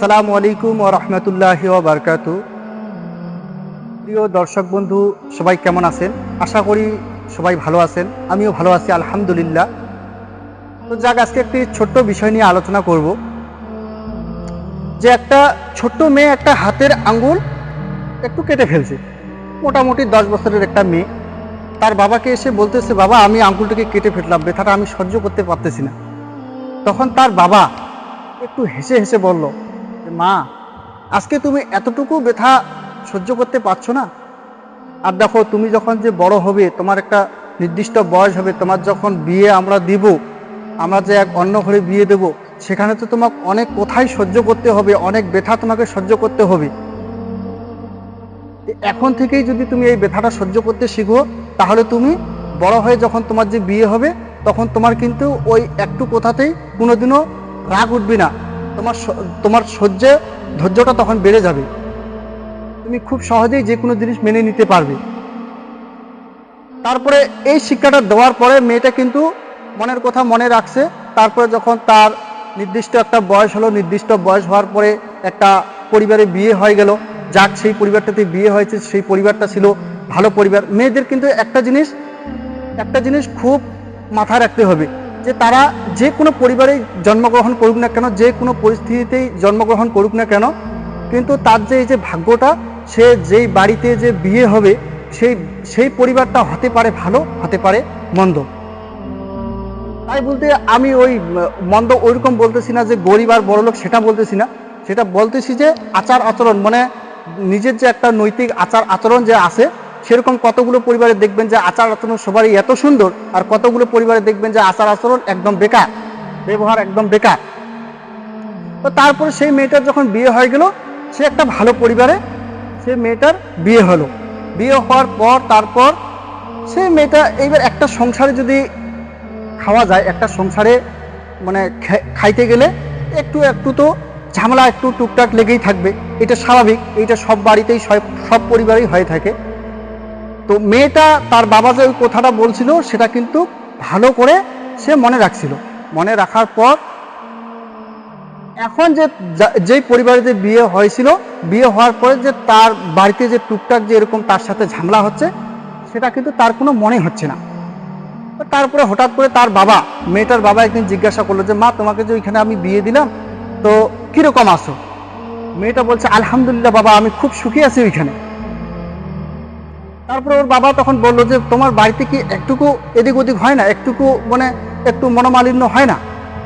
আসসালামু আলাইকুম ও রহমতুল্লাহি বারকাত। প্রিয় দর্শক বন্ধু, সবাই কেমন আছেন? আশা করি সবাই ভালো আছেন, আমিও ভালো আছি, আলহামদুলিল্লাহ। তো যাক, আজকে একটি ছোট্ট বিষয় নিয়ে আলোচনা করব। যে একটা ছোট্ট মেয়ে একটা হাতের আঙ্গুল একটু কেটে ফেলছে, মোটামুটি দশ বছরের একটা মেয়ে। তার বাবাকে এসে বলতেছে, বাবা, আমি আঙ্গুলটাকে কেটে ফেললাম, ব্যথাটা আমি সহ্য করতে পারতেছি না। তখন তার বাবা একটু হেসে হেসে বলল মা, আজকে তুমি এতটুকু ব্যথা সহ্য করতে পারছ না? আর দেখো, তুমি যখন যে বড় হবে, তোমার একটা নির্দিষ্ট বয়স হবে, তোমার যখন বিয়ে আমরা দিব, আমরা যে এক অন্য ঘরে বিয়ে দেব, সেখানে তো তোমাকে অনেক কোথায় সহ্য করতে হবে, অনেক ব্যথা তোমাকে সহ্য করতে হবে। এখন থেকেই যদি তুমি এই ব্যথাটা সহ্য করতে শিখো, তাহলে তুমি বড় হয়ে যখন তোমার যে বিয়ে হবে, তখন তোমার কিন্তু ওই একটু কথাতেই কোনোদিনও রাগ উঠবে না। তোমার তোমার সহ্য ধৈর্যটা তখন বেড়ে যাবে। তুমি খুব সহজেই যে কোনো জিনিস মেনে নিতে পারবে। তারপরে এই শিক্ষাটা দেওয়ার পরে মেয়েটা কিন্তু মনের কথা মনে রাখছে। তারপরে যখন তার নির্দিষ্ট একটা বয়স হলো, নির্দিষ্ট বয়স হওয়ার পরে একটা পরিবারে বিয়ে হয়ে গেল। যাক, সেই পরিবারটাতে বিয়ে হয়েছে, সেই পরিবারটা ছিল ভালো পরিবার। মেয়েদের কিন্তু একটা জিনিস একটা জিনিস খুব মাথায় রাখতে হবে। যে তারা যে কোনো পরিবারে জন্মগ্রহণ করুক না কেন, যে কোনো পরিস্থিতিতেই জন্মগ্রহণ করুক না কেন, কিন্তু তার যে এই যে ভাগ্যটা, সে যেই বাড়িতে যে বিয়ে হবে, সেই সেই পরিবারটা হতে পারে ভালো, হতে পারে মন্দ। তাই বলতে আমি ওই, মন্দ ওইরকম বলতেছি না যে গরিব আর বড়লোক সেটা বলতেছি না। সেটা বলতেছি যে আচার আচরণ মানে নিজের যে একটা নৈতিক আচার আচরণ যে আছে সেরকম কতগুলো পরিবারে দেখবেন যে আচার আচরণ সবারই এত সুন্দর, আর কতগুলো পরিবারে দেখবেন যে আচার আচরণ একদম বেকার, ব্যবহার একদম বেকার। তো তারপরে সেই মেয়েটার যখন বিয়ে হয়ে গেল, সে একটা ভালো পরিবারে সে মেয়েটার বিয়ে হলো। বিয়ে হওয়ার পর, তারপর সে মেয়েটা এইবার একটা সংসারে যদি খাওয়া যায়, একটা সংসারে মানে খাইতে গেলে একটু একটু তো ঝামেলা একটু টুকটাক লেগেই থাকবে। এটা স্বাভাবিক এটা সব বাড়িতেই সব পরিবারেই হয়ে থাকে। তো মেয়েটা তার বাবা যে ওই কথাটা বলছিল, সেটা কিন্তু ভালো করে সে মনে রাখছিল। মনে রাখার পর এখন যে যেই পরিবারে যে বিয়ে হয়েছিল, বিয়ে হওয়ার পরে যে তার বাড়িতে যে টুকটাক যে এরকম তার সাথে ঝামেলা হচ্ছে, সেটা কিন্তু তার কোনো মনে হচ্ছে না। তারপরে হঠাৎ করে তার বাবা, মেয়েটার বাবা একদিন জিজ্ঞাসা করল যে, মা, তোমাকে যে ওইখানে আমি বিয়ে দিলাম, তো কীরকম আছো? মেয়েটা বলছে, আলহামদুলিল্লাহ বাবা, আমি খুব সুখী আছি ওইখানে। তারপরে ওর বাবা তখন বলল যে, তোমার বাড়িতে কি একটুকু এদিক ওদিক হয় না? একটুকু মানে একটু মনোমালিন্য হয় না?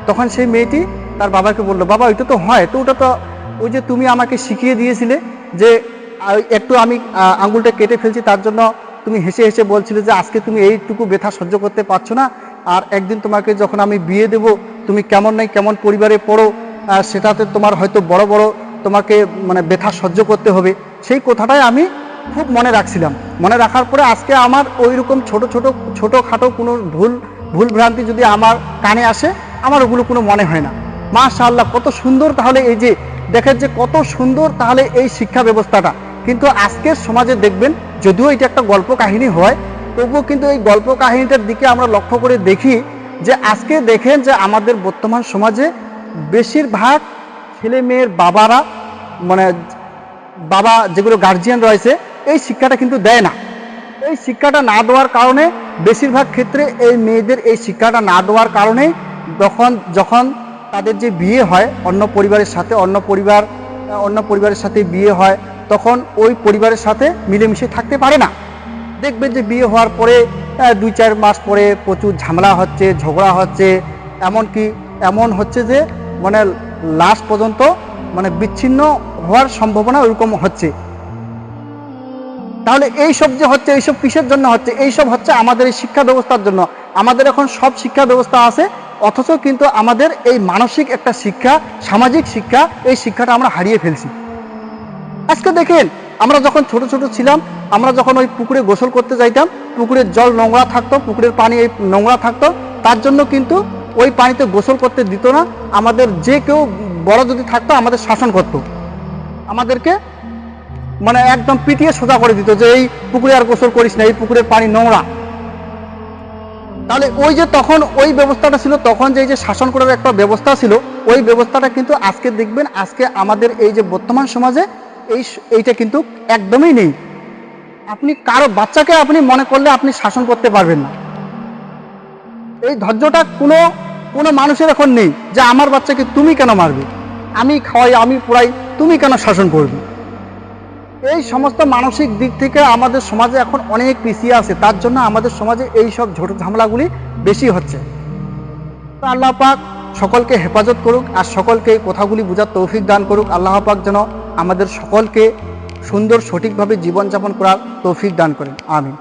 তখন সেই মেয়েটি তার বাবাকে বলল, বাবা, ওইটা তো হয়। তো ওটা তো ওই যে তুমি আমাকে শিখিয়ে দিয়েছিলে যে একটু আমি আঙ্গুলটা কেটে ফেলছি, তার জন্য তুমি হেসে হেসে বলছিলে যে, আজকে তুমি এইটুকু ব্যথা সহ্য করতে পারছ না। আর একদিন তোমাকে যখন আমি বিয়ে দেব, তুমি কেমন নাই কেমন পরিবারে পড়ো সেটাতে তোমার হয়তো বড় বড় তোমাকে মানে ব্যথা সহ্য করতে হবে। সেই কথাটাই আমি খুব মনে রাখছিলাম। মনে রাখার পরে আজকে আমার ওই রকম ছোট ছোট ছোটোখাটো কোনো ভুল ভুল ভ্রান্তি যদি আমার কানে আসে, আমার ওগুলো কোনো মনে হয় না। মাশাআল্লাহ, কত সুন্দর তাহলে এই যে, দেখেন যে কত সুন্দর তাহলে এই শিক্ষা ব্যবস্থাটা। কিন্তু আজকের সমাজে দেখবেন, যদিও এটা একটা গল্প কাহিনী হয়, তবুও কিন্তু এই গল্প কাহিনীটার দিকে আমরা লক্ষ্য করে দেখি যে আজকে দেখেন যে আমাদের বর্তমান সমাজে বেশিরভাগ ছেলে মেয়ের বাবারা মানে বাবা যেগুলো গার্জিয়ান রয়েছে এই শিক্ষাটা কিন্তু দেয় না। এই শিক্ষাটা না দেওয়ার কারণে বেশিরভাগ ক্ষেত্রে এই মেয়েদের এই শিক্ষাটা না দেওয়ার কারণে যখন যখন তাদের যে বিয়ে হয়, অন্য পরিবারের সাথে, অন্য পরিবার, অন্য পরিবারের সাথে বিয়ে হয়, তখন ওই পরিবারের সাথে মিলেমিশে থাকতে পারে না। দেখবেন যে বিয়ে হওয়ার পরে দুই চার মাস পরে প্রচুর ঝামেলা হচ্ছে, ঝগড়া হচ্ছে, এমনকি এমন হচ্ছে যে মানে লাস্ট পর্যন্ত মানে বিচ্ছিন্ন হওয়ার সম্ভাবনা ওইরকম হচ্ছে। তাহলে এই সব যে হচ্ছে এইসব কিসের জন্য হচ্ছে? এইসব হচ্ছে আমাদের এই শিক্ষা ব্যবস্থার জন্য। আমাদের এখন সব শিক্ষা ব্যবস্থা আছে, অথচ কিন্তু আমাদের এই মানসিক একটা শিক্ষা, সামাজিক শিক্ষা, এই শিক্ষাটা আমরা হারিয়ে ফেলছি। আজকে দেখেন, আমরা যখন ছোট ছোট ছিলাম, আমরা যখন ওই পুকুরে গোসল করতে যাইতাম, পুকুরের জল নোংরা থাকতো, পুকুরের পানি এই নোংরা থাকতো, তার জন্য কিন্তু ওই পানিতে গোসল করতে দিত না। আমাদের যে কেউ বড় যদি থাকতো, আমাদের শাসন করতো। আমাদেরকে মানে একদম পিটিয়ে সোজা করে দিত যে, এই পুকুরে আর গোসল করিস না, এই পুকুরের পানি নোংরা। তাহলে ওই যে তখন ওই ব্যবস্থাটা ছিল, তখন যে যে শাসন করার একটা ব্যবস্থা ছিল, ওই ব্যবস্থাটা কিন্তু আজকে দেখবেন, আজকে আমাদের এই যে বর্তমান সমাজে এই এইটা কিন্তু একদমই নেই। আপনি কারও বাচ্চাকে আপনি মনে করলে আপনি শাসন করতে পারবেন না। এই ধৈর্যটা কোনো কোনো মানুষের এখন নেই যে, আমার বাচ্চাকে তুমি কেন মারবে? আমি খাওয়াই, আমি পড়াই, তুমি কেন শাসন করবে? এই সমস্ত মানসিক দিক থেকে আমাদের সমাজে এখন অনেক পিছিয়ে আছে, তার জন্য আমাদের সমাজে এই সব ঝোট ঝামেলাগুলি বেশি হচ্ছে। আল্লাহ পাক সকলকে হেফাজত করুক আর সকলকে এই কথাগুলি বোঝার তৌফিক দান করুক। আল্লাহ পাক যেন আমাদের সকলকে সুন্দর সঠিকভাবে জীবনযাপন করার তৌফিক দান করেন। আমিন।